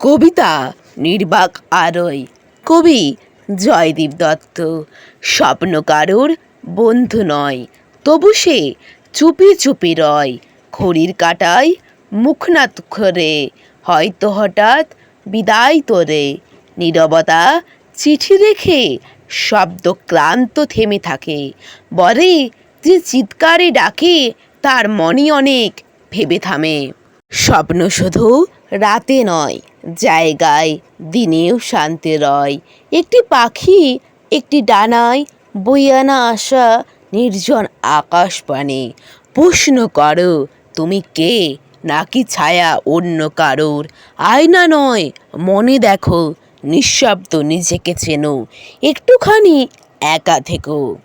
কবিতা, নির্বাক আরয় কবি জয়দীপ দত্ত। স্বপ্ন কারোর বন্ধু নয়, তবু সে চুপি চুপি রয়। খড়ির কাটায় মুখ না করে হয়তো হঠাৎ বিদায় তোরে। নীরবতা চিঠি রেখে শব্দ ক্লান্ত থেমে থাকে। বলে যে চিৎকারে ডাকে, তার মনে অনেক ভেবে থামে। স্বপ্ন শুধু রাতে নয় জায়গায় দিনেও শান্তি রয়। একটি পাখি একটি ডানায় বইয়া না আসা নির্জন আকাশ পানে। প্রশ্ন করো, তুমি কে? নাকি ছায়া অন্য কারোর? আয়না নয়, মনে দেখো, নিঃশব্দ নিজেকে চেনো। একটুখানি একা থেকো।